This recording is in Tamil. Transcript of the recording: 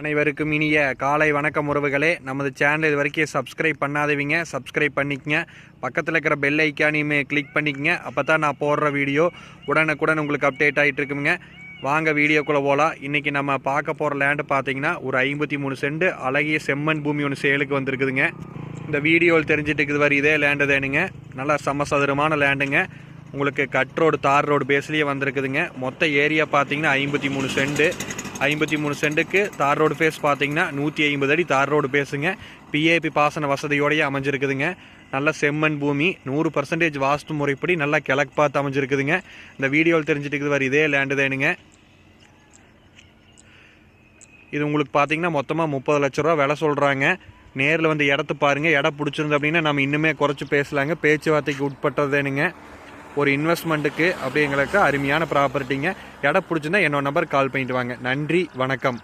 அனைவருக்கும் இனிய காலை வணக்கம் உறவுகளே. நமது சேனல் இது வரைக்கும் சப்ஸ்கிரைப் பண்ணாதவங்க சப்ஸ்கிரைப் பண்ணிக்கங்க. பக்கத்தில் இருக்கிற பெல் ஐக்கானையுமே கிளிக் பண்ணிக்கங்க. அப்போ தான் நான் போடுற வீடியோ உடனுக்குடன் உங்களுக்கு அப்டேட் ஆகிட்டு இருக்குங்க. வாங்க வீடியோக்குள்ளே போகலாம் இன்றைக்கி நம்ம பார்க்க போகிற லேண்டு பார்த்தீங்கன்னா ஒரு ஐம்பத்தி மூணு செண்டு அழகிய செம்மண் பூமி ஒன்று சேலுக்கு வந்திருக்குதுங்க. இந்த வீடியோவில் தெரிஞ்சிட்டு இருக்குது வரை இதே லேண்டு தானுங்க. நல்லா சமசதுரமான லேண்டுங்க உங்களுக்கு கட் ரோடு தார் ரோடு பேஸ்லேயே வந்திருக்குதுங்க. மொத்த ஏரியா பார்த்தீங்கன்னா ஐம்பத்தி மூணு சென்ட். ஐம்பத்தி மூணு சென்ட்டுக்கு தார் ரோடு ஃபேஸ் பார்த்தீங்கன்னா நூற்றி ஐம்பது அடி தார் ரோடு பேசுங்க பிஏபி பாசன வசதியோடையே அமைஞ்சிருக்குதுங்க. நல்ல செம்மண் பூமி நூறு பர்சன்டேஜ் வாஸ்து முறைப்படி நல்லா கிழக்கு பார்த்து அமைஞ்சிருக்குதுங்க. இந்த வீடியோவில் தெரிஞ்சுட்டு வர இதே லேண்டு தானுங்க. இது உங்களுக்கு பார்த்தீங்கன்னா மொத்தமாக முப்பது லட்ச ரூபா விலை சொல்கிறாங்க நேரில் வந்து இடத்த பாருங்கள் இடம் பிடிச்சிருந்து அப்படின்னா நம்ம இன்னுமே குறைச்சி பேசலாங்க. பேச்சுவார்த்தைக்கு உட்பட்டதேனுங்க ஒரு இன்வெஸ்ட்மெண்ட்டுக்கு அப்படிங்களுக்கு அருமையான ப்ராப்பர்ட்டிங்க இடம் பிடிச்சிருந்தா என்னோட நம்பர் கால் பண்ணிட்டு வாங்க. நன்றி வணக்கம்.